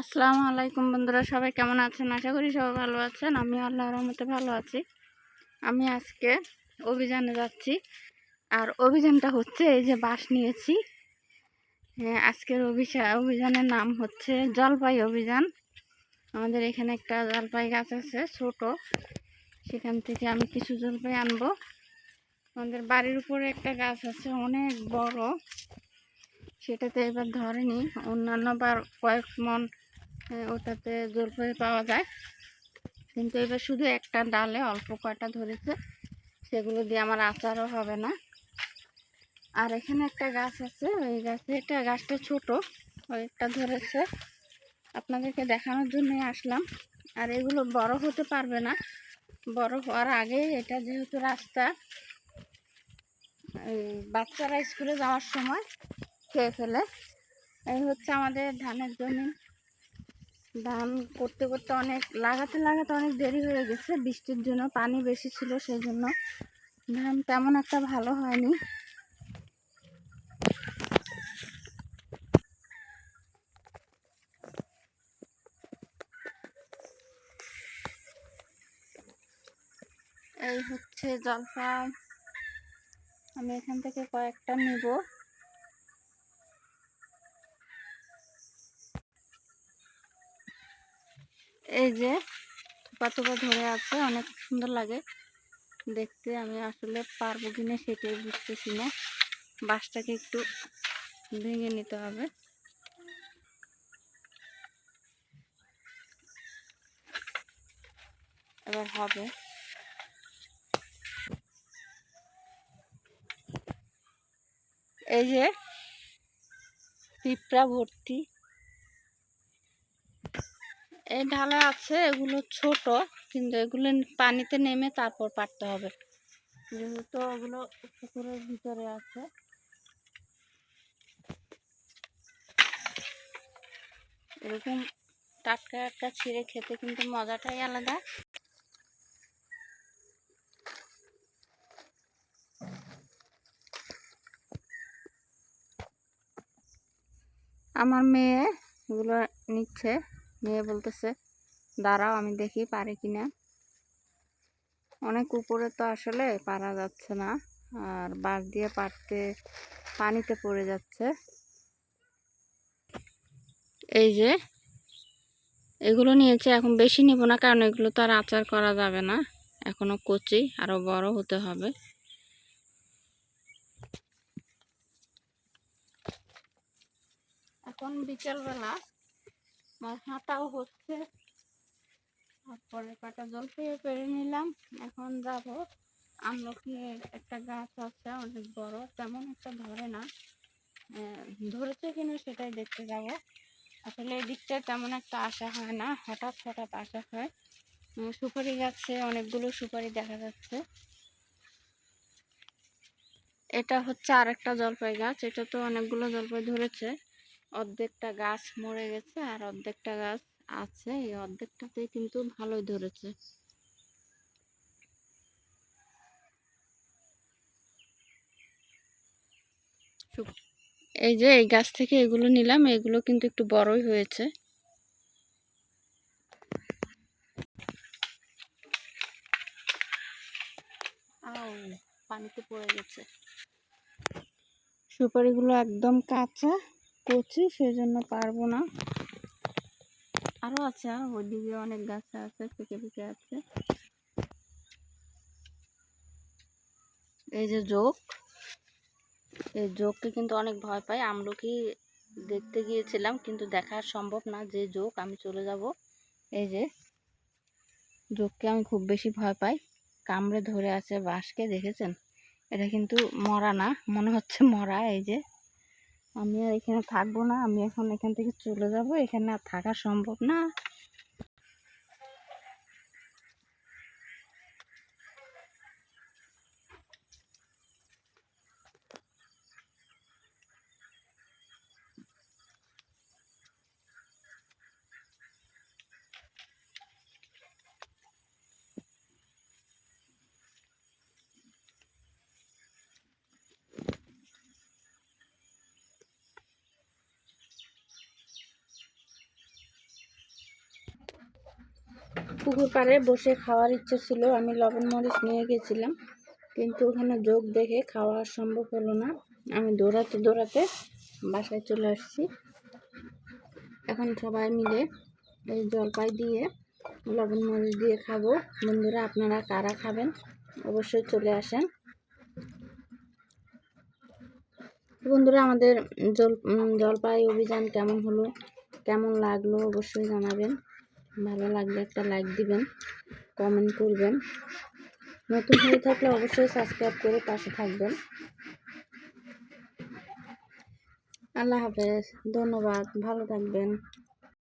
আসসালামু আলাইকুম বন্ধুরা সবাই কেমন আছেন? আশা করি সবাই ভালো আছেন। আমি আল্লাহর রহমতে ভালো আছি। আমি আজকে অভিযানে যাচ্ছি। আর অভিযানটা হচ্ছে এই যে বাস নিয়েছি। হ্যাঁ, আজকের অভিশা অভিযানের নাম হচ্ছে জলপাই অভিযান। আমাদের এখানে একটা জলপাই গাছ আছে ছোট। সেখান থেকে আমি কিছু জলপাই আনব। আমাদের বাড়ির উপরে একটা গাছ আছে অনেক বড়। সেটাতে এবার ধরেনি অন্যান্য বার কয়েক মন ওটাতে জলপাই পাওয়া যায়। কিন্তু এবার শুধু একটা ডালে অল্প কয়টা ধরেছে, সেগুলো দিয়ে আমার আচারও হবে না। আর এখানে একটা গাছ আছে, ওই গাছে এটা গাছটা ছোট একটা ধরেছে। আপনাদেরকে দেখানোর জন্যই আসলাম। আর এগুলো বড় হতে পারবে না। বড় হওয়ার আগে এটা যেহেতু রাস্তা বাচ্চারা স্কুলে যাওয়ার সময় খেয়ে ফেলে। এই হচ্ছে আমাদের ধানের জমি। ধান করতে করতে অনেক, লাগাতে লাগাতে অনেক দেরি হয়ে গেছে, বৃষ্টির জন্য পানি বেশি ছিল সেই জন্য ধান তেমন একটা ভালো হয়নি। এই হচ্ছে জলপাই। আমি এখান থেকে কয়েকটা নিব। এই যে থোপা থোপা ধরে আছে, অনেক সুন্দর লাগে। দেখতে আমি আসলে পারব কিনা সেটাই বুঝতেছি না। বাঁশটাকে একটু ভেঙে নিতে হবে। এবার হবে। এই যে পিঁপড়া ভর্তি। এই ঢালা আছে, এগুলো ছোট, কিন্তু এগুলো পানিতে নেমে তারপর পারতে হবে। যেহেতু ওগুলো পুকুরের ভিতরে আছে। এরকম টাটকা টাটকা ছিঁড়ে খেতে কিন্তু মজাটাই আলাদা। আমার মেয়ে এগুলো নিচ্ছে। মেয়ে বলতেছে, দাঁড়াও, আমি দেখি পারে কিনা অনেক উপরে তো আসলে পারা যাচ্ছে না, আর বাঁশ দিয়ে পারতে পানিতে পড়ে যাচ্ছে। এই যে, এগুলো নিয়েছে, এখন বেশি নিব না, কারণ এগুলো তো আর আচার করা যাবে না। এখনও কচি, আরও বড় হতে হবে। এখন বিকেলবেলা হাঁটাও হচ্ছে। তারপরে পাটা জল পেয়ে পেরে নিলাম। এখন যাব। আমলকি একটা গাছ আছে, অনেক বড়, তেমন একটা ধরে না। ধরেছে কিনা সেটাই দেখতে যাব। আসলে এই দিকটা তেমন একটা আশা হয় না। হঠাৎ হঠাৎ আসা হয়। সুপারি গাছে অনেকগুলো সুপারি দেখা যাচ্ছে। এটা হচ্ছে আরেকটা জলপাই গাছ। এটা তো অনেকগুলো জলপাই ধরেছে। অর্ধেকটা গাছ মরে গেছে আর অর্ধেকটা গাছ আছে এই অর্ধেকটাতে কিন্তু ভালোই ধরেছে। এই যে এই গাছ থেকে এগুলো নিলাম এগুলো কিন্তু একটু বড়ই হয়েছে। পানিতে পড়ে গেছে। সুপারিগুলো একদম কাঁচা। কচি সেজন্য পারব না। আরও আছে ওইদিকে অনেক গাছ আছে পেকে পেকে আছে। এই যে যোগ এই যোগকে কিন্তু অনেক ভয় পাই আমলকি দেখতে গিয়েছিলাম, কিন্তু দেখা সম্ভব না যে যোগ আমি চলে যাব। এই যে যোগকে আমি খুব বেশি ভয় পাই। কামড়ে ধরে আছে বাঁশকে, দেখেছেন? এটা কিন্তু মরা না, মনে হচ্ছে মরা, এই যে। আমি আর এখানে থাকব না, আমি এখন এখান থেকে চলে যাব, এখানে আর থাকা সম্ভব না। পুকুর পাড়ে বসে খাওয়ার ইচ্ছে ছিল। আমি লবণ মরিচ নিয়ে গেছিলাম, কিন্তু ওখানে যোগ দেখে খাওয়া সম্ভব হলো না। আমি দৌড়াতে দৌড়াতে বাসায় চলে আসছি। এখন সবাই মিলে এই জলপাই দিয়ে লবণ মরিচ দিয়ে খাব। বন্ধুরা, আপনারা কারা খাবেন? অবশ্যই চলে আসেন। বন্ধুরা, আমাদের জল জলপাই অভিযান কেমন হলো? কেমন লাগল? অবশ্যই জানাবেন। ভালো লাগলে একটা লাইক দিবেন কমেন্ট করবেন। নতুন হয়ে থাকলে অবশ্যই সাবস্ক্রাইব করে পাশে থাকবেন। আল্লাহ হাফেজ, ধন্যবাদ, ভালো থাকবেন।